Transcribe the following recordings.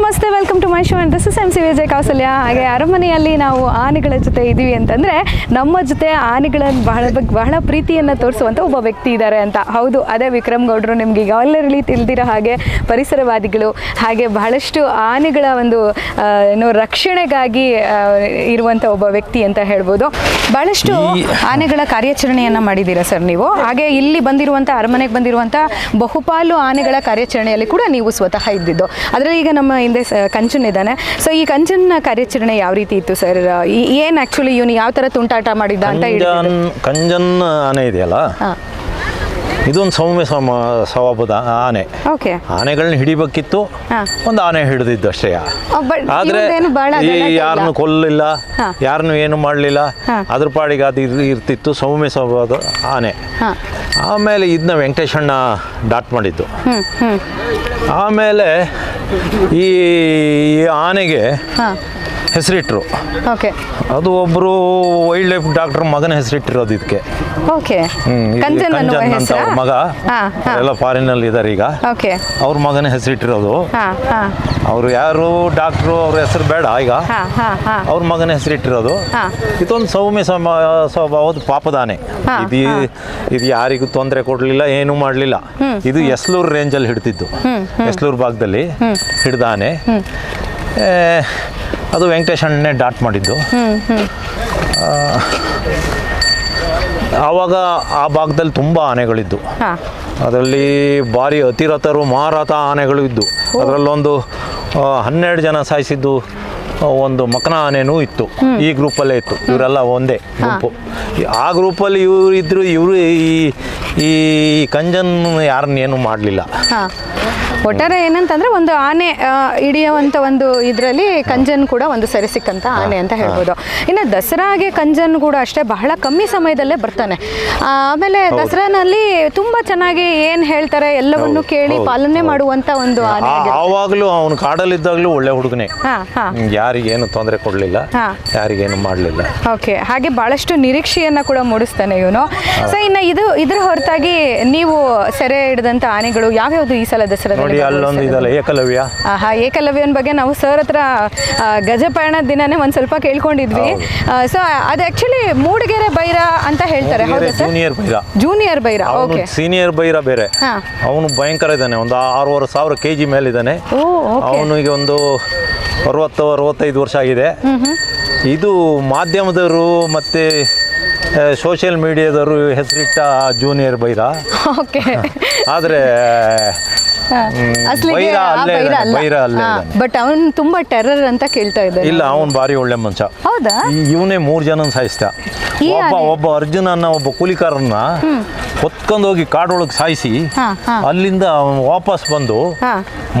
ನಮಸ್ತೆ welcome to my show and this is M C Vijay Kausalya ಹಾಗೆ ಅರಮನೆಯಲ್ಲಿ ನಾವು ಆನೆಗಳ ಜೊತೆ ಇದ್ದೀವಿ ಅಂತಂದರೆ ನಮ್ಮ ಜೊತೆ ಆನೆಗಳನ್ನು ಬಹಳ ಬಗ್ಗೆ ಬಹಳ ಪ್ರೀತಿಯನ್ನು ತೋರಿಸುವಂಥ ಒಬ್ಬ ವ್ಯಕ್ತಿ ಇದ್ದಾರೆ ಅಂತ. ಹೌದು ಅದೇ ವಿಕ್ರಮ್ ಗೌಡ್ರು ನಿಮಗೆ ಈಗ ಆಲ್ರೆಡಿ ತಿಳಿದಿರೋ ಹಾಗೆ ಪರಿಸರವಾದಿಗಳು ಹಾಗೆ ಬಹಳಷ್ಟು ಆನೆಗಳ ಒಂದು ಏನು ರಕ್ಷಣೆಗಾಗಿ ಇರುವಂಥ ಒಬ್ಬ ವ್ಯಕ್ತಿ ಅಂತ ಹೇಳ್ಬೋದು. ಬಹಳಷ್ಟು ಆನೆಗಳ ಕಾರ್ಯಾಚರಣೆಯನ್ನು ಮಾಡಿದ್ದೀರಾ ಸರ್ ನೀವು? ಹಾಗೆ ಇಲ್ಲಿ ಬಂದಿರುವಂಥ ಅರಮನೆಗೆ ಬಂದಿರುವಂಥ ಬಹುಪಾಲು ಆನೆಗಳ ಕಾರ್ಯಾಚರಣೆಯಲ್ಲಿ ಕೂಡ ನೀವು ಸ್ವತಃ ಇದ್ದಿದ್ದು. ಅದರಲ್ಲಿ ಈಗ ನಮ್ಮ ಹಿಂದೆ ಕಂಚನ್ ಇದ್ದಾನೆ. ಸೊ ಈ ಕಂಚನ್ ಕಾರ್ಯಾಚರಣೆ ಯಾವ ರೀತಿ ಇತ್ತು ಸರ್? ಏನ್ ಆಕ್ಚುಲಿ ಇವನು ಯಾವ ತರ ತುಂಟಾಟ ಮಾಡಿದ್ದ ಅಂತ ಕಂಜನ್ ಕಂಜನ್ ಆನೆ ಇದೆಯಲ್ಲ? ಇದೊಂದು ಸೌಮ್ಯ ಸಮ ಸ್ವಭಾವದ ಆನೆ. ಓಕೆ ಆನೆಗಳನ್ನ ಹಿಡಿಬೇಕಿತ್ತು. ಒಂದು ಆನೆ ಹಿಡಿದಿದ್ದು ಅಷ್ಟೇ ಆದ್ರೆ. ಯಾರನ್ನು ಕೊಲ್ಲಿಲ್ಲ ಯಾರನ್ನು ಏನು ಮಾಡಲಿಲ್ಲ. ಅದ್ರ ಪಾಡಿಗೆ ಅದು ಇರ್- ಇರ್ತಿತ್ತು ಸೌಮ್ಯ ಸ್ವಭಾವದ ಆನೆ. ಆಮೇಲೆ ಇದನ್ನ ವೆಂಕಟೇಶಣ್ಣ ಡಾಟ್ ಮಾಡಿದ್ದು. ಆಮೇಲೆ ಈ ಆನೆಗೆ ಹೆಸರಿಟ್ರು. ಓಕೆ. ಅದು ಒಬ್ಬರು ವೈಲ್ಡ್ ಲೈಫ್ ಡಾಕ್ಟರ್ ಮಗನ ಹೆಸರಿಟ್ಟಿರೋದು ಇದಕ್ಕೆ ಓಕೆ. ಕಂಚನ್ ಅನ್ನುವ ಕಂಚನ್ ಅಂತ ಹೆಸರಾ? ಅವ್ರ ಮಗ. ಹಾ, ಹಾ. ಎಲ್ಲ ಫಾರಿನಲ್ಲಿ ಇದ್ದಾರೆ ಈಗ. ಓಕೆ. ಅವ್ರ ಮಗನ ಹೆಸರಿಟ್ಟಿರೋದು ಹಾ ಹಾಂ. ಅವ್ರು ಯಾರು ಡಾಕ್ಟ್ರು ಅವ್ರ ಹೆಸರು ಬೇಡ ಈಗ. ಹಾಂ ಹಾಂ ಹಾಂ. ಅವ್ರ ಮಗನ ಹೆಸರಿಟ್ಟಿರೋದು ಹಾ. ಇದೊಂದು ಸೌಮ್ಯ ಸಮ ಸ್ವಭಾವದ ಪಾಪದಾನೆ ಹಾ, ಇದು ಇದು ಯಾರಿಗೂ ತೊಂದರೆ ಕೊಡಲಿಲ್ಲ ಏನೂ ಮಾಡಲಿಲ್ಲ. ಇದು ಎಸ್ಲೂರು ರೇಂಜಲ್ಲಿ ಹಿಡ್ತಿದ್ದು. ಎಸ್ಲೂರು ಭಾಗದಲ್ಲಿ ಹಿಡ್ದಾನೆ. ಏ, ಅದು ವೆಂಕಟೇಶ್ ಅಣ್ಣನೇ ಡಾಟ್ ಮಾಡಿದ್ದು. ಆವಾಗ ಆ ಭಾಗದಲ್ಲಿ ತುಂಬ ಆನೆಗಳಿದ್ದು. ಅದರಲ್ಲಿ ಭಾರಿ ಅತಿರಥರು ಮಾರಾಟ ಆನೆಗಳು ಇದ್ದು. ಅದರಲ್ಲೊಂದು ಹನ್ನೆರಡು ಜನ ಸಾಯಿಸಿದ್ದು ಒಂದು ಮಕನ ಆನೆನೂ ಇತ್ತು. ಈ ಗ್ರೂಪಲ್ಲೇ ಇತ್ತು. ಇವರೆಲ್ಲ ಒಂದೇ ಗುಂಪು ಆ ಗ್ರೂಪಲ್ಲಿ ಇವರು ಇದ್ರು ಇವರು ಈ ಈ ಕಂಜನ್ ಯಾರನ್ನೇನು ಮಾಡಲಿಲ್ಲ. ಒಟ್ಟಾರೆ ಏನಂತಂದ್ರೆ ಒಂದು ಆನೆ ಆ, ಹಿಡಿಯುವಂಥ ಒಂದು ಇದರಲ್ಲಿ ಕಂಜನ್ ಕೂಡ ಒಂದು ಸರಿ ಸಿಕ್ಕಂತ ಆನೆ ಅಂತ ಹೇಳ್ಬೋದು. ಇನ್ನು ದಸರಾಗೆ ಕಂಜನ್ ಕೂಡ ಅಷ್ಟೇ ಬಹಳ ಕಮ್ಮಿ ಸಮಯದಲ್ಲೇ ಬರ್ತಾನೆ. ಆಮೇಲೆ ದಸರಾನಲ್ಲಿ ತುಂಬಾ ಚೆನ್ನಾಗಿ ಏನ್ ಹೇಳ್ತಾರೆ ಎಲ್ಲವನ್ನು ಕೇಳಿ ಪಾಲನೆ ಮಾಡುವಂತ ಒಂದು ಆನೆ ಆವಾಗಲೂ ಅವನು ಕಾಡಲ್ಲಿದ್ದಾಗಲೂ ಒಳ್ಳೆ ಹುಡುಗನೇ. ಯಾರಿಗೇನು ತೊಂದರೆ ಕೊಡಲಿಲ್ಲ ಹಾ. ಯಾರಿಗೇನು ಮಾಡಲಿಲ್ಲ. ಓಕೆ ಹಾಗೆ ಬಹಳಷ್ಟು ನಿರೀಕ್ಷೆಯನ್ನ ಕೂಡ ಮೂಡಿಸ್ತಾನೆ ಇವನು. ಸೊ ಇನ್ನು ಇದು ಇದ್ರ ಹೊರತಾಗಿ ನೀವು ಸೆರೆ ಹಿಡಿದಂತ ಆನೆಗಳು ಯಾವ್ಯಾವುದು ಈ ಸಲ ದಸರಾದಲ್ಲಿ? ನೋಡಿ ಅಲ್ಲೊಂದು ಇದಲ್ಲ ಏಕಲವ್ಯ. ಹಾ ಏಕಲವ್ಯನ ಬಗ್ಗೆ ನಾವು ಸರ್ ಹತ್ರ ಗಜಪಯಣ ದಿನನೇ ಒಂದು ಸ್ವಲ್ಪ ಕೇಳ್ಕೊಂಡಿದ್ವಿ. ಸೊ ಅದು ಆಕ್ಚುಲಿ ಮೂಡಿಗೆರೆ ಬೈರ ಅಂತ ಹೇಳ್ತಾರೆ ಹೌದಾ sir? Junior Byra. Junior Byra ಅವನು ಓಕೆ ಸೀನಿಯರ್ ಬೈರ ಬೇರೆ. ಅವನು ಭಯಂಕರ ಇದ್ದಾನೆ ಒಂದು ಆರೂವರೆ ಸಾವಿರ ಕೆ ಜಿ ಮೇಲಿದ್ದಾನೆ ಅವನಿಗೆ ಒಂದು ಅರವತ್ತು ಅರವತ್ತೈದು ವರ್ಷ ಆಗಿದೆ. ಇದು ಮಾಧ್ಯಮದವರು ಮತ್ತೆ ಸೋಷಿಯಲ್ ಮೀಡಿಯಾದವರು ಹೆಸರಿಟ್ಟ ಜೂನಿಯರ್ ಬೈರ. ಓಕೆ ಆದರೆ ಬೈರ ಅಲ್ಲೇ ಇದ್ದಾನೆ, ಅಲ್ಲ. ಬೈರ ಅಲ್ಲೇ ಇದ್ದಾನೆ. ಬಟ್ ಅವನು ತುಂಬಾ ಟೆರರ್ ಅಂತ ಕೇಳ್ತಾ ಇದ್ದಾರೆ ಇಲ್ಲ ಅವನು ಭಾರಿ ಒಳ್ಳೆ ಮನುಷ್ಯ. ಹೌದಾ? ಇವನೇ ಮೂರು ಜನ ಸಾಯಿಸ್ತ ಈ ಒಬ್ಬ ಆನೆ? ಒಬ್ಬ ಅರ್ಜುನನ್ನ ಒಬ್ಬ ಕೂಲಿಕಾರನ್ನ ಹೊತ್ಕೊಂಡೋಗಿ ಕಾಡೊಳಗೆ ಸಾಯಿಸಿ ಹಾ, ಹಾ. ಅಲ್ಲಿಂದ ಅವ್ನು ವಾಪಸ್ ಬಂದು ಹಾ.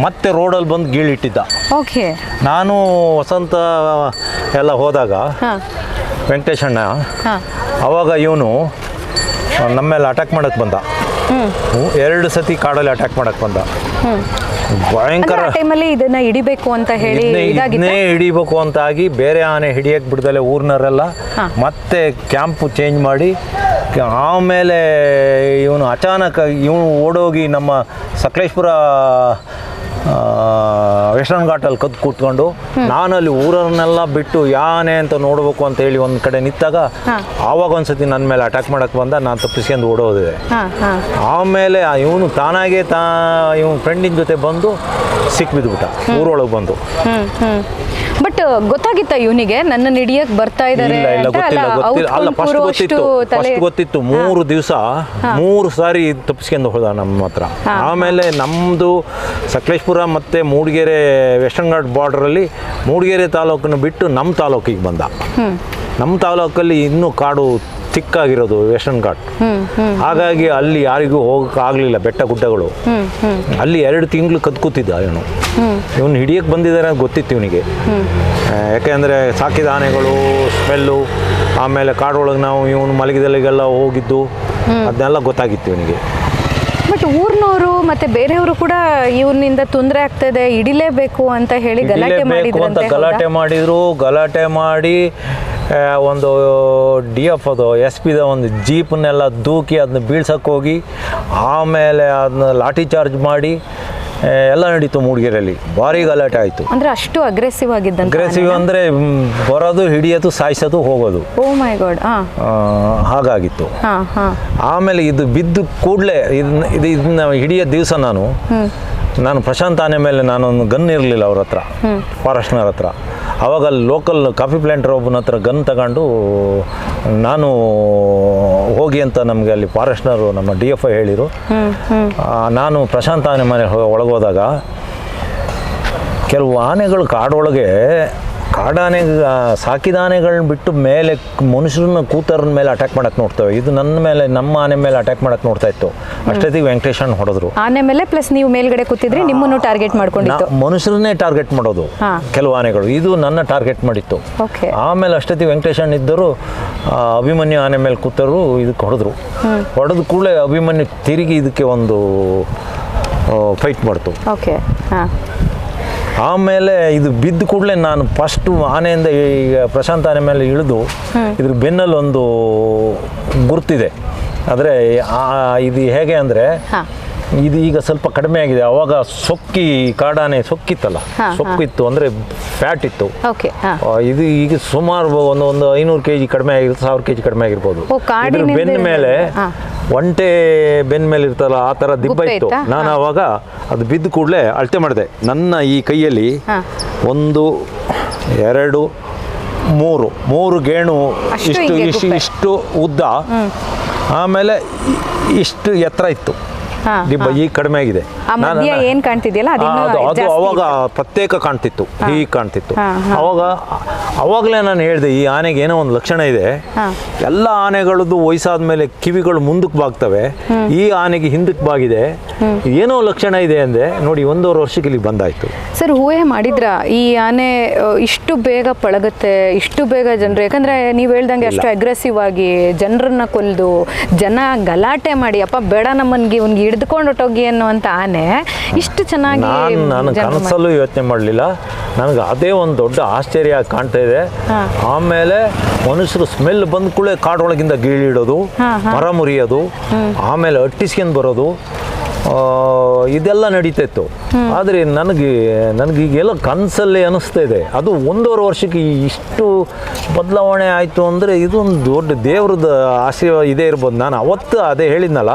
ಮತ್ತೆ ರೋಡಲ್ಲಿ ಬಂದು ಗೀಳಿಟ್ಟಿದ್ದ. ಓಕೆ. ನಾನು ವಸಂತ ಎಲ್ಲ ಹೋದಾಗ ಹಾ. ವೆಂಕಟೇಶಣ್ಣ ಹಾ. ಅವಾಗ ಇವನು ನಮ್ಮ ಮೇಲೆ ಅಟ್ಯಾಕ್ ಮಾಡಕ್ಕೆ ಬಂದ. ಎರಡು ಸತಿ ಕಾಡಲ್ಲಿ ಅಟ್ಯಾಕ್ ಮಾಡಕ್ ಬಂದ ಭಯಂಕರ ಟೈಮಲ್ಲಿ ಇದನ್ನ ಹಿಡಿಬೇಕು ಅಂತ ಹೇಳಿ ಇದನ್ನೇ ಹಿಡಿಬೇಕು ಅಂತ ಆಗಿ ಬೇರೆ ಆನೆ ಹಿಡಿಯಕ್ ಬಿಡ್ದಲೆ ಊರ್ನರೆಲ್ಲ. ಮತ್ತೆ ಕ್ಯಾಂಪ್ ಚೇಂಜ್ ಮಾಡಿ ಆಮೇಲೆ ಇವನು ಅಚಾನಕ್ ಇವನು ಓಡೋಗಿ ನಮ್ಮ ಸಕಲೇಶ್ಪುರ ವೆಸ್ಟರ್ನ್ ಘಾಟಲ್ಲಿ ಕದ್ದು ಕೂತ್ಕೊಂಡು ನಾನಲ್ಲಿ ಊರನ್ನೆಲ್ಲ ಬಿಟ್ಟು ಯಾನೆ ಅಂತ ನೋಡಬೇಕು ಅಂತ ಹೇಳಿ ಒಂದು ಕಡೆ ನಿಂತಾಗ. ಆವಾಗ ಒಂದ್ಸತಿ ನನ್ನ ಮೇಲೆ ಅಟ್ಯಾಕ್ ಮಾಡಕ್ಕೆ ಬಂದ ನಾನು ತಪ್ಪಿಸ್ಕೊಂಡು ಓಡೋದಿದೆ. ಆಮೇಲೆ ಇವನು ತಾನಾಗೆ ತಾ ಇವನು ಫ್ರೆಂಡಿನ ಜೊತೆ ಬಂದು ಸಿಕ್ಬಿದ್ಬಿಟ್ಟ ಊರೊಳಗೆ ಬಂದು. ಬಟ್ ಗೊತ್ತಾಗಿತ್ತ ಇವನಿಗೆ? ನನ್ನ ಹಿಡಿಯಕ್ ಬರ್ತಾ ಇದಾರೆ ಗೊತ್ತಿತ್ತು ಫಸ್ಟ್ ಗೊತ್ತಿತ್ತು. ಮೂರು ದಿವಸ ಮೂರು ಸಾರಿ ತಪ್ಪಿಸ್ಕೊಂಡು ಹೋದ ನಮ್ಮ ಹತ್ರ. ಆಮೇಲೆ ನಮ್ದು ಸಕಲೇಶ್ಪುರ ಮತ್ತೆ ಮೂಡಿಗೆರೆ ವೆಸ್ಟರ್ನ್ ಘಾಟ್ ಬಾರ್ಡ್ರಲ್ಲಿ ಮೂಡಿಗೆರೆ ತಾಲೂಕನ್ನು ಬಿಟ್ಟು ನಮ್ಮ ತಾಲೂಕಿಗೆ ಬಂದ. ನಮ್ಮ ತಾಲೂಕಲ್ಲಿ ಇನ್ನೂ ಕಾಡು ತಿಕ್ಕಾಗಿರೋದು ವೆಸ್ಟರ್ನ್ ಘಾಟ್. ಹಾಗಾಗಿ ಅಲ್ಲಿ ಯಾರಿಗೂ ಹೋಗಕ್ಕಾಗಲಿಲ್ಲ ಬೆಟ್ಟ ಗುಡ್ಡಗಳು. ಅಲ್ಲಿ ಎರಡು ತಿಂಗಳು ಕದ್ಕೂತಿದ್ದ ಇವನು. ಇವನು ಹಿಡಿಯಕ್ಕೆ ಬಂದಿದ್ದಾರೆ ಅಂತ ಗೊತ್ತಿತ್ತು ಇವನಿಗೆ. ಯಾಕೆಂದರೆ ಸಾಕಿದ ಆನೆಗಳು ಸ್ಮೆಲ್ಲು ಆಮೇಲೆ ಕಾಡೊಳಗೆ ನಾವು ಇವನು ಮಲಗಿದಲ್ಲಿಗೆಲ್ಲ ಹೋಗಿದ್ದು ಅದನ್ನೆಲ್ಲ ಗೊತ್ತಾಗಿತ್ತು ಇವನಿಗೆ. ಬಟ್ ಊರ್ನವರು ಮತ್ತೆ ಬೇರೆಯವರು ಕೂಡ ಇವನಿಂದ ತೊಂದರೆ ಆಗ್ತದೆ ಇಡಿಲೇಬೇಕು ಅಂತ ಹೇಳಿ ಗಲಾಟೆ ಮಾಡಿದ್ರು ಗಲಾಟೆ ಮಾಡಿದ್ರು ಗಲಾಟೆ ಮಾಡಿ ಒಂದು ಡಿ ಎಫ್ ಅದು ಎಸ್ ಪಿದ ಒಂದು ಜೀಪನ್ನೆಲ್ಲ ದೂಕಿ ಅದನ್ನ ಬೀಳ್ಸಕ್ಕೆ ಹೋಗಿ ಆಮೇಲೆ ಅದನ್ನ ಲಾಠಿ ಚಾರ್ಜ್ ಮಾಡಿ ಎಲ್ಲ ನಡೀತು ಮೂಡಿಗೆರೆಯಲ್ಲಿ ಭಾರಿ ಗಲಾಟೆ ಆಯಿತು. ಅಂದರೆ ಅಷ್ಟು ಅಗ್ರೆಸಿವ್ ಆಗಿದ್ದಂತ ಅಗ್ರೆಸಿವ್ ಅಂದರೆ ಬರೋದು ಹಿಡಿಯೋದು ಸಾಯಿಸೋದು ಹೋಗೋದು. ಓ ಮೈ ಗಾಡ್ ಹಾಗಾಗಿತ್ತು. ಆಮೇಲೆ ಇದು ಬಿದ್ದು ಕೂಡಲೇ ಇದನ್ನ ಇದು ಇದನ್ನ ಹಿಡಿಯೋ ದಿವಸ ನಾನು ನಾನು ಪ್ರಶಾಂತ್ ಆನೆ ಮೇಲೆ ನಾನೊಂದು ಗನ್ ಇರಲಿಲ್ಲ ಅವ್ರ ಹತ್ರ ಫಾರೆಸ್ಟ್ನವ್ರ ಹತ್ರ. ಅವಾಗ ಅಲ್ಲಿ ಲೋಕಲ್ ಕಾಫಿ ಪ್ಲ್ಯಾಂಟರ್ ಒಬ್ಬನ ಹತ್ರ ಗನ್ ತಗೊಂಡು ನಾನು ಹೋಗಿ ಅಂತ ನಮಗೆ ಅಲ್ಲಿ ಫಾರೆಸ್ಟ್ನರು ನಮ್ಮ ಡಿ ಎಫ್ ಐ ಹೇಳಿದರು ನಾನು ಪ್ರಶಾಂತ ಆನೆ ಮನೆ ಒಳಗೋದಾಗ ಕೆಲವು ಆನೆಗಳು ಕಾಡೊಳಗೆ ಕಾಡಾನೆ ಸಾಕಿದ ಆನೆಗಳನ್ನ ಬಿಟ್ಟು ಮೇಲೆ ಮನುಷ್ಯರನ್ನ ಕೂತರ ಮೇಲೆ ಅಟ್ಯಾಕ್ ಮಾಡಕ್ಕೆ ನೋಡ್ತೇವೆ ಇದು ನನ್ನ ಮೇಲೆ ನಮ್ಮ ಆನೆ ಮೇಲೆ ಅಟ್ಯಾಕ್ ಮಾಡಕ್ಕೆ ನೋಡ್ತಾ ಇತ್ತು. ಅಷ್ಟೊತ್ತಿಗೆ ವೆಂಕಟೇಶನ್ ಹೊಡೆದ್ರು. ಆನೆ ಮೇಲೆ ಪ್ಲಸ್ ನೀವು ಮೇಲ್ಗಡೆ ಕೂತಿದ್ರೆ ನಿಮ್ಮನ್ನು ಟಾರ್ಗೆಟ್ ಮಾಡ್ಕೊಂಡಿತ್ತು. ಮನುಷ್ಯರನ್ನೇ ಟಾರ್ಗೆಟ್ ಮಾಡೋದು. ಕೆಲವು ಆನೆಗಳು. ಇದು ನನ್ನ ಟಾರ್ಗೆಟ್ ಮಾಡಿತ್ತು. ಆಮೇಲೆ ಅಷ್ಟೊತ್ತಿಗೆ ಅಣ್ಣ ಇದ್ದರು ಅಭಿಮನ್ಯು ಆನೆ ಮೇಲೆ ಕೂತರು ಇದಕ್ಕೆ ಹೊಡೆದ್ರು. ಹೊಡೆದ ಕೂಡಲೇ ಅಭಿಮನ್ಯು ತಿರುಗಿ ಇದಕ್ಕೆ ಒಂದು ಫೈಟ್ ಮಾಡ್ತು. ಓಕೆ. ಆಮೇಲೆ ಇದು ಬಿದ್ದ ಕೂಡಲೇ ನಾನು ಫಸ್ಟ್ ಆನೆಯಿಂದ ಈಗ ಪ್ರಶಾಂತ ಆನೆ ಮೇಲೆ ಇಳಿದು ಇದ್ರ ಬೆನ್ನಲ್ಲಿ ಒಂದು ಗುರ್ತಿದೆ ಆದರೆ ಇದು ಹೇಗೆ ಅಂದರೆ. ಇದು ಈಗ ಸ್ವಲ್ಪ ಕಡಿಮೆ ಆಗಿದೆ. ಅವಾಗ ಸೊಕ್ಕಿ ಕಾಡಾನೆ ಸೊಕ್ಕಿತ್ತಲ್ಲ. ಸೊಕ್ಕಿತ್ತು ಅಂದ್ರೆ ಫ್ಯಾಟ್ ಇತ್ತು. ಇದು ಈಗ ಸುಮಾರು ಒಂದು ಒಂದು ಐನೂರು ಕೆಜಿ ಕಡಿಮೆ ಆಗಿರುತ್ತೆ ಸಾವಿರ ಕೆಜಿ ಕಡಿಮೆ ಆಗಿರ್ಬೋದು. ಬೆನ್ನ ಮೇಲೆ. ಒಂಟೆ ಬೆನ್ನ ಮೇಲೆ ಇರ್ತಲ್ಲ ಆ ತರ ದಿಬ್ಬ ಇತ್ತು. ನಾನು ಅವಾಗ ಅದು ಬಿದ್ದ ಕೂಡಲೇ ಅಳತೆ ಮಾಡಿದೆ. ನನ್ನ ಈ ಕೈಯಲ್ಲಿ ಒಂದು ಎರಡು ಮೂರು ಮೂರು ಗೇಣು ಇಷ್ಟು ಇಷ್ಟು ಇಷ್ಟು ಉದ್ದ. ಆಮೇಲೆ ಇಷ್ಟು ಎತ್ತರ ಇತ್ತು. ಈಗ ಕಡಿಮೆ ಆಗಿದೆ. ಮಧ್ಯ ಏನ್ ಕಾಣ್ತಿದೆಯಲ್ಲ ಅದು ಅವಾಗ. ಪ್ರತ್ಯೇಕ ಕಾಣ್ತಿತ್ತು ಹೀಗೆ ಕಾಣ್ತಿತ್ತು. ಅವಾಗ ಅವಾಗಲೇ ನಾನು ಹೇಳಿದೆ ಈ ಆನೆಗೆ ಏನೋ ಒಂದು ಲಕ್ಷಣ ಇದೆ. ಎಲ್ಲ ಆನೆಗಳದ್ದು ವಯಸ್ಸಾದ ಮೇಲೆ ಕಿವಿಗಳು ಮುಂದಕ್ಕೆ ಬಾಗ್ತವೆ. ಈ ಆನೆಗೆ ಹಿಂದಕ್ಕೆ ಬಾಗಿದೆ. ಏನೋ ಲಕ್ಷಣ ಇದೆ ಅಂದೆ ನೋಡಿ ಒಂದೂವರೆ ವರ್ಷಕ್ಕೆ ಇಲ್ಲಿ ಬಂದಾಯ್ತು. ಸರ್ ಊಹೆ ಮಾಡಿದ್ರ? ಈ ಆನೆ ಇಷ್ಟು ಬೇಗ ಪಳಗತ್ತೆ ಇಷ್ಟು ಬೇಗ ಜನರು ಯಾಕಂದ್ರೆ ನೀವು ಹೇಳ್ದಂಗೆ ಅಷ್ಟು ಅಗ್ರೆಸಿವ್ ಆಗಿ ಜನರನ್ನ ಕೊಲ್ದು ಜನ ಗಲಾಟೆ ಮಾಡಿ ಅಪ್ಪ ಬೇಡ ನಮ್ಮನ್ಗೆ ಇವ್ನಿಗೆ ಹಿಡ್ದುಕೊಂಡು ಹೊಟ್ಟೋಗಿ ಅನ್ನುವಂಥ ಆನೆ. ಇಷ್ಟು ಚೆನ್ನಾಗಿ ನಾನು ನಾನು ಕನಸಲ್ಲೂ ಯೋಚನೆ ಮಾಡಲಿಲ್ಲ. ನನಗೆ ಅದೇ ಒಂದು ದೊಡ್ಡ ಆಶ್ಚರ್ಯ ಕಾಣ್ತಾ ಇದೆ. ಆಮೇಲೆ ಮನುಷ್ಯರು ಸ್ಮೆಲ್ ಬಂದ ಕೂಡಲೇ ಕಾಡೊಳಗಿಂದ ಗೀಳಿಡೋದು. ಮರ ಮುರಿಯೋದು ಆಮೇಲೆ ಅಟ್ಟಿಸ್ಕೊಂಡು ಬರೋದು. ಇದೆಲ್ಲ ನಡೀತಾ ಇತ್ತು ಆದರೆ ನನಗೆ ನನಗೆ ಈಗೆಲ್ಲ ಕನಸಲ್ಲೇ ಅನಿಸ್ತಾ ಇದೆ. ಅದು ಒಂದೂವರೆ ವರ್ಷಕ್ಕೆ ಇಷ್ಟು ಬದಲಾವಣೆ ಆಯಿತು ಅಂದರೆ ಇದೊಂದು ದೊಡ್ಡ ದೇವ್ರದ ಆಶೀರ್ವಾದ ಇದೇ ಇರ್ಬೋದು. ನಾನು ಅವತ್ತು ಅದೇ ಹೇಳಿದ್ನಲ್ಲ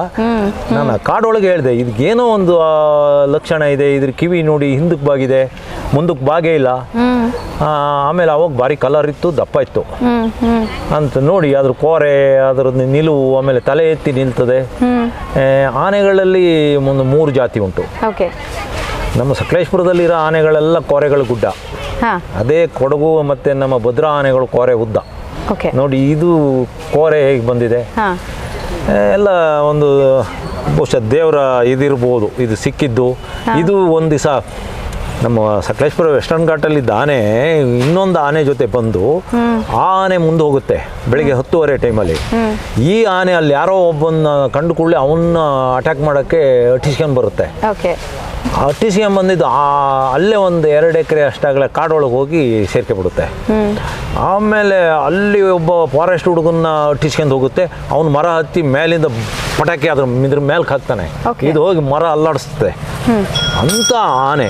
ನಾನು ಕಾಡೊಳಗೆ ಹೇಳಿದೆ ಇದಕ್ಕೇನೋ ಒಂದು ಲಕ್ಷಣ ಇದೆ ಇದ್ರ ಕಿವಿ ನೋಡಿ ಹಿಂದಕ್ಕೆ ಬಾಗಿದೆ. ಮುಂದಕ್ಕೆ ಬಾಗೇ ಇಲ್ಲ. ಆಮೇಲೆ ಅವಾಗ ಭಾರಿ ಕಲರ್ ಇತ್ತು ದಪ್ಪ ಇತ್ತು. ಅಂತ ನೋಡಿ ಅದ್ರ ಕೋರೆ ಅದ್ರದ್ದು ನಿಲುವು ಆಮೇಲೆ ತಲೆ ಎತ್ತಿ ನಿಲ್ತದೆ. ಆನೆಗಳಲ್ಲಿ ಒಂದು ಮೂರು ಜಾತಿ ಉಂಟು. ನಮ್ಮ ಸಕಲೇಶ್ಪುರದಲ್ಲಿರೋ ಆನೆಗಳೆಲ್ಲ ಕೋರೆಗಳ ಗುಡ್ಡ. ಅದೇ ಕೊಡಗು ಮತ್ತೆ ನಮ್ಮ ಭದ್ರಾ ಆನೆಗಳು ಕೋರೆ ಉದ್ದ. ನೋಡಿ ಇದು ಕೋರೆ ಹೇಗೆ ಬಂದಿದೆ? ಎಲ್ಲ ಒಂದು ಬಹುಶಃ ದೇವರ ಇದಿರ್ಬೋದು ಇದು ಸಿಕ್ಕಿದ್ದು. ಇದು ಒಂದು ದಿವಸ ನಮ್ಮ ಸಕಲೇಶ್ಪುರ ವೆಸ್ಟರ್ನ್ ಘಾಟಲ್ಲಿದ್ದ ಆನೆ ಇನ್ನೊಂದು ಆನೆ ಜೊತೆ ಬಂದು ಆ ಆನೆ ಮುಂದೆ ಹೋಗುತ್ತೆ ಬೆಳಿಗ್ಗೆ ಹತ್ತುವರೆ ಟೈಮಲ್ಲಿ. ಈ ಆನೆ ಅಲ್ಲಿ ಯಾರೋ ಒಬ್ಬನ ಕಂಡು ಕೂಡಲೇ ಅವನ್ನ ಅಟ್ಯಾಕ್ ಮಾಡೋಕ್ಕೆ ಅಟ್ಟಿಸ್ಕೊಂಡು ಬರುತ್ತೆ. ಅಟ್ಟಿಸ್ಕೊಂಡು ಬಂದಿದ್ದು ಆ ಅಲ್ಲೇ ಒಂದು ಎರಡು ಎಕರೆ ಅಷ್ಟಾಗಲೇ ಕಾಡೊಳಗೆ ಹೋಗಿ ಸೇರ್ಕೊಂಡ್ಬಿಡುತ್ತೆ ಆಮೇಲೆ ಅಲ್ಲಿ ಒಬ್ಬ ಫಾರೆಸ್ಟ್ ಹುಡುಗನ್ನ ಅಟ್ಟಿಸ್ಕೊಂಡು ಹೋಗುತ್ತೆ ಅವ್ನು ಮರ ಹತ್ತಿ ಮೇಲಿಂದ ಪಟಾಕಿ ಅದ್ರ ಇದ್ರ ಮೇಲ್ಕ್ ಹಾಕ್ತಾನೆ. ಇದು ಹೋಗಿ ಮರ ಅಲ್ಲಾಡಿಸುತ್ತೆ. ಅಂತ ಆನೆ.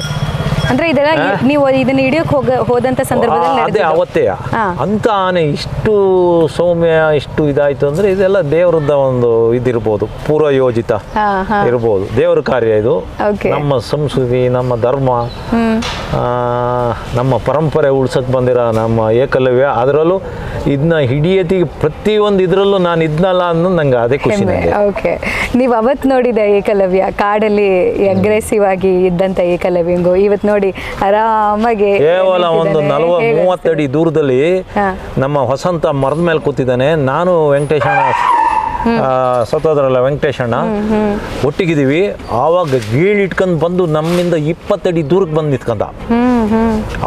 ಅಂದ್ರೆ ಇದೆಲ್ಲ ನೀವು ಇದನ್ನ ಹಿಡಿಯೋಕೆ ಹೋಗ ಹೋದಂತ ಸಂದರ್ಭದಲ್ಲಿ ಅದೇ. ಅವತ್ತೇ. ಅಂತ ಆನೆ ಇಷ್ಟು ಸೌಮ್ಯ ಇಷ್ಟು ಇದಾಯ್ತು ಅಂದ್ರೆ ಇದೆಲ್ಲ ದೇವರದ ಒಂದು ಇದಿರ್ಬೋದು ಪೂರ್ವ ಯೋಜಿತ ಹಾ, ಹಾ. ಇರ್ಬೋದು. ದೇವರ ಕಾರ್ಯ ಇದು. ನಮ್ಮ ಸಂಸ್ಕೃತಿ ನಮ್ಮ ಧರ್ಮ ನಮ್ಮ ಪರಂಪರೆ ಉಳ್ಸಕ್ ಬಂದಿರೋ ನಮ್ಮ ಏಕಲವ್ಯ ಅದರಲ್ಲೂ ಇದನ್ನ ಹಿಡಿಯತಿಗೆ ಪ್ರತಿಯೊಂದು ಇದರಲ್ಲೂ ನಾನು ಇದ್ನಲ್ಲ ಅನ್ನೋದು ನಂಗೆ ಅದೇ ಖುಷಿ ಓಕೆ ನೀವು ಅವತ್ತು ನೋಡಿದ ಏಕಲವ್ಯ ಕಾಡಲ್ಲಿ ಅಗ್ರೆಸಿವ್ ಆಗಿ ಇದ್ದಂತ ಏಕಲವ್ಯಂಗು ಇವತ್ತು ನೋಡಿ ಆರಾಮಾಗಿ ಕೇವಲ ಒಂದು ನಲವತ್ತು ನಲ್ವ ಅಡಿ ಮೂವತ್ತಡಿ ದೂರದಲ್ಲಿ ನಮ್ಮ ವಸಂತ ಮರದ ಮೇಲೆ ಕೂತಿದ್ದಾನೆ. ನಾನು ವೆಂಕಟೇಶಣ್ಣ ಸತೋದ್ರಲ್ಲ ಸತ್ತೋದ್ರಲ್ಲ ವೆಂಕಟೇಶಣ್ಣ ಒಟ್ಟಿಗಿದೀವಿ ಆವಾಗ ಗೀಳ್ ಇಟ್ಕೊಂಡು ಬಂದು ನಮ್ಮಿಂದ ಇಪ್ಪತ್ತಡಿ ದೂರಕ್ಕೆ ಬಂದು ನಿಂತ್ಕೊಂಡ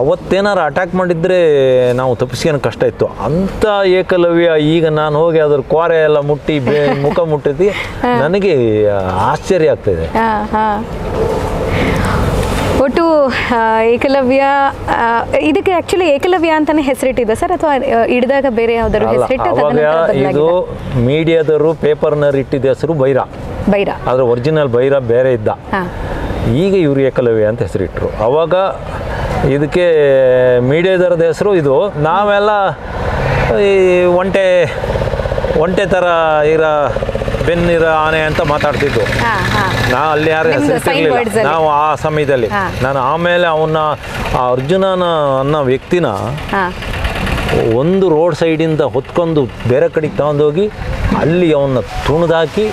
ಅವತ್ತೇನಾರು ಅಟ್ಯಾಕ್ ಮಾಡಿದ್ರೆ ನಾವು ತಪ್ಪಿಸ್ಕೊಂಡು ಕಷ್ಟ ಇತ್ತು. ಅಂತ ಏಕಲವ್ಯ ಈಗ ನಾನು ಹೋಗಿ ಅದ್ರ ಕ್ವಾರೆ ಎಲ್ಲ ಮುಟ್ಟಿ ಮುಖ ಮುಟ್ಟಿದ್ದು ನನಗೆ ಆಶ್ಚರ್ಯ ಆಗ್ತಾ ಇದೆ. ಒಟ್ಟು ಏಕಲವ್ಯ ಇದಕ್ಕೆ ಆಕ್ಚುಲಿ ಏಕಲವ್ಯ ಅಂತಾನೆ ಹೆಸರಿಟ್ಟಿದೆ ಸರ್ ಅಥವಾ ಹಿಡಿದಾಗ ಬೇರೆ ಯಾವ್ದಾದ್ರು ಹೆಸರಿಟ್ಟು ಇದು ಮೀಡಿಯಾದವರು ಪೇಪರ್ನರ್ ಇಟ್ಟಿದ್ದ ಹೆಸರು ಬೈರ ಬೈರ ಆದ್ರೆ ಒರಿಜಿನಲ್ ಬೈರ ಬೇರೆ ಇದ್ದ. ಈಗ ಇವರು ಏಕಲವ್ಯ ಅಂತ ಹೆಸರಿಟ್ಟರು ಅವಾಗ ಇದಕ್ಕೆ ಮೀಡಿಯಾದರದ ಹೆಸರು ಇದು. ನಾವೆಲ್ಲ ಈ ಒಂಟೆ ಒಂಟೆ ಥರ ಇರೋ ಬೆನ್ನಿರ ಆನೆ ಅಂತ ಮಾತಾಡ್ತಿದ್ದು. ನಾ ಅಲ್ಲಿ ಯಾರು ನಿಮ್ದು ಹೆಸರು ಅಲ್ಲಿ. ನಾವು ಆ ಸಮಯದಲ್ಲಿ. ನಾನು ಆಮೇಲೆ ಅವನ್ನ ಆ ಅರ್ಜುನನ ಅನ್ನೋ ವ್ಯಕ್ತಿನ ಒಂದು ರೋಡ್ ಸೈಡಿಂದ ಹೊತ್ಕೊಂಡು ಬೇರೆ ಕಡೆಗೆ ತಗೊಂಡೋಗಿ ಅಲ್ಲಿ ಅವನ್ನ ತುಣಿದಾಕಿ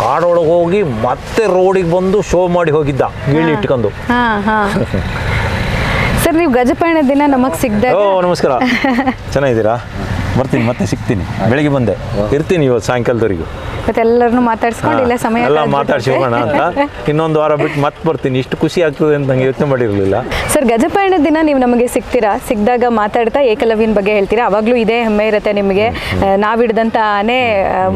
ಕಾಡೊಳಗೆ ಹೋಗಿ ಮತ್ತೆ ರೋಡಿಗೆ ಬಂದು ಶೋ ಮಾಡಿ ಹೋಗಿದ್ದ. ಗೀಳಿ ಇಟ್ಕೊಂಡು. ಸರ್ ನೀವು ಗಜಪಯಣ ದಿನ ನಮಗೆ ಸಿಗ್ದಾಗ ಓ ನಮಸ್ಕಾರ. ಚೆನ್ನಾಗಿದ್ದೀರಾ? ಬರ್ತೀನಿ ಮತ್ತೆ ಸಿಗ್ತೀನಿ. ಬೆಳಿಗ್ಗೆ ಬಂದೆ. ಇರ್ತೀನಿ ಇವತ್ತು ಸಾಯಂಕಾಲದವರೆಗೂ. ಮತ್ತೆ ಎಲ್ಲರನ್ನು ಮಾತಾಡ್ಸ್ಕೊಂಡು ಇಲ್ಲ ಸಮಯ ಎಲ್ಲ. ಮಾತಾಡ್ಸಿ ಹೋಗೋಣ ಅಂತ. ಇನ್ನೊಂದು ವಾರ ಬಿಟ್ಟು ಮತ್ತೆ ಬರ್ತೀನಿ. ಇಷ್ಟು ಖುಷಿ ಆಗ್ತದೆ ಅಂತ ನಂಗೆ ಯೋಚನೆ ಮಾಡಿರಲಿಲ್ಲ. ಸರ್ ಗಜಪಯಣ ದಿನ ನೀವು ನಮಗೆ ಸಿಗ್ತೀರಾ? ಸಿಕ್ಕಿದಾಗ ಮಾತಾಡ್ತಾ ಏಕಲವ್ಯನ ಬಗ್ಗೆ ಹೇಳ್ತೀರಾ? ಅವಾಗ್ಲೂ ಇದೇ ಹೆಮ್ಮೆ ಇರುತ್ತೆ ನಿಮಗೆ. ನಾವ್ ಹಿಡ್ದಂತ ಆನೆ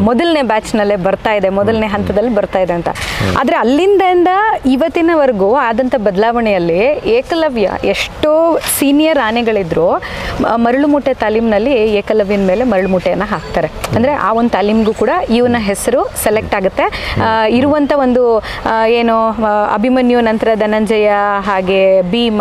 ಮೊದಲನೇ ಬ್ಯಾಚ್ನಲ್ಲೇ ಬರ್ತಾ ಇದೆ ಮೊದಲನೇ ಹಂತದಲ್ಲಿ ಬರ್ತಾ ಇದೆ ಅಂತ. ಆದ್ರೆ ಅಲ್ಲಿಂದ ಇವತ್ತಿನವರೆಗೂ ಆದಂತ ಬದಲಾವಣೆಯಲ್ಲಿ ಏಕಲವ್ಯ ಎಷ್ಟೋ ಸೀನಿಯರ್ ಆನೆಗಳಿದ್ರು ಮರಳುಮುಟ್ಟೆ ತಾಲೀಮ್ನಲ್ಲಿ ಮೂಟೆ ಏಕಲವ್ಯನ ಮೇಲೆ ಮರಳು ಮೂಟೆಯನ್ನು ಹಾಕ್ತಾರೆ. ಅಂದರೆ ಆ ಒಂದು ತಾಲೀಮ್ಗೂ ಕೂಡ ಇವನ ಹೆಸರು ಸೆಲೆಕ್ಟ್ ಆಗುತ್ತೆ. ಇರುವಂಥ ಒಂದು ಏನು ಅಭಿಮನ್ಯು, ನಂತರ ಧನಂಜಯ, ಹಾಗೆ ಭೀಮ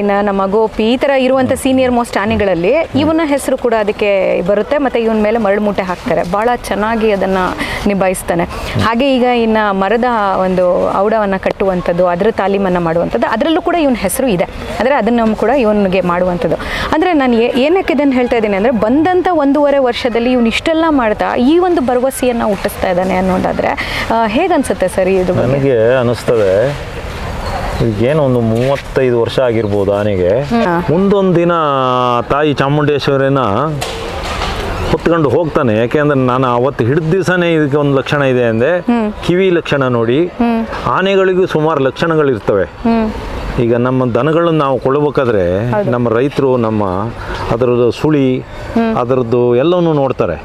ಇನ್ನು ನಮ್ಮ ಗೋಪಿ, ಈ ಥರ ಇರುವಂಥ ಸೀನಿಯರ್ ಮೋಸ್ಟ್ ಆನೆಗಳಲ್ಲಿ ಇವನ ಹೆಸರು ಕೂಡ ಅದಕ್ಕೆ ಬರುತ್ತೆ. ಮತ್ತು ಇವನ ಮೇಲೆ ಮರಳು ಮೂಟೆ ಹಾಕ್ತಾರೆ. ಭಾಳ ಚೆನ್ನಾಗಿ ಅದನ್ನು ನಿಭಾಯಿಸ್ತಾನೆ. ಹಾಗೆ ಈಗ ಇನ್ನು ಮರದ ಒಂದು ಔಡವನ್ನು ಕಟ್ಟುವಂಥದ್ದು, ಅದರ ತಾಲೀಮನ್ನು ಮಾಡುವಂಥದ್ದು, ಅದರಲ್ಲೂ ಕೂಡ ಇವನ ಹೆಸರು ಇದೆ. ಅಂದರೆ ಅದನ್ನು ಕೂಡ ಇವನಿಗೆ ಮಾಡುವಂಥದ್ದು. ಅಂದರೆ ನಾನು ಏನಕ್ಕೆ ಇದನ್ನು ಹೇಳ್ತಾ ಇದ್ದೀನಿ ಅಂದರೆ ಬಂದಂಥ ಒಂದೂವರೆ ವರ್ಷದಲ್ಲಿ ಇವನು ಇಷ್ಟೆಲ್ಲ ಮಾಡ್ತಾ ಈ ಒಂದು ಭರವಸೆಯನ್ನು ಹುಟ್ಟಿಸ್ತಾ ಇದ್ದಾನೆ ಅನ್ನೋದಾದರೆ ಹೇಗನ್ಸುತ್ತೆ ಸರ್ ಇದು ನನಗೆ ಅನಿಸ್ತದೆ ಈಗೇನು ಒಂದು ಮೂವತ್ತೈದು ವರ್ಷ ಆಗಿರ್ಬೋದು ಆನೆಗೆ. ಮುಂದೊಂದು ದಿನ ತಾಯಿ ಚಾಮುಂಡೇಶ್ವರಿನ ಹೊತ್ಕೊಂಡು ಹೋಗ್ತಾನೆ ಯಾಕೆಂದ್ರೆ ನಾನು ಅವತ್ತು ಹಿಡಿದ ದಿವಸನೇ ಇದಕ್ಕೆ ಒಂದು ಲಕ್ಷಣ ಇದೆ ಅಂದೆ ಕಿವಿ ಲಕ್ಷಣ ನೋಡಿ ಆನೆಗಳಿಗೂ ಸುಮಾರು ಲಕ್ಷಣಗಳಿರ್ತವೆ. ಈಗ ನಮ್ಮ ದನಗಳನ್ನು ನಾವು ಕೊಡಬೇಕಾದ್ರೆ ನಮ್ಮ ರೈತರು ನಮ್ಮ ಅದರದ್ದು ಸುಳಿ ಅದರದ್ದು ಎಲ್ಲವನ್ನು ನೋಡ್ತಾರೆ.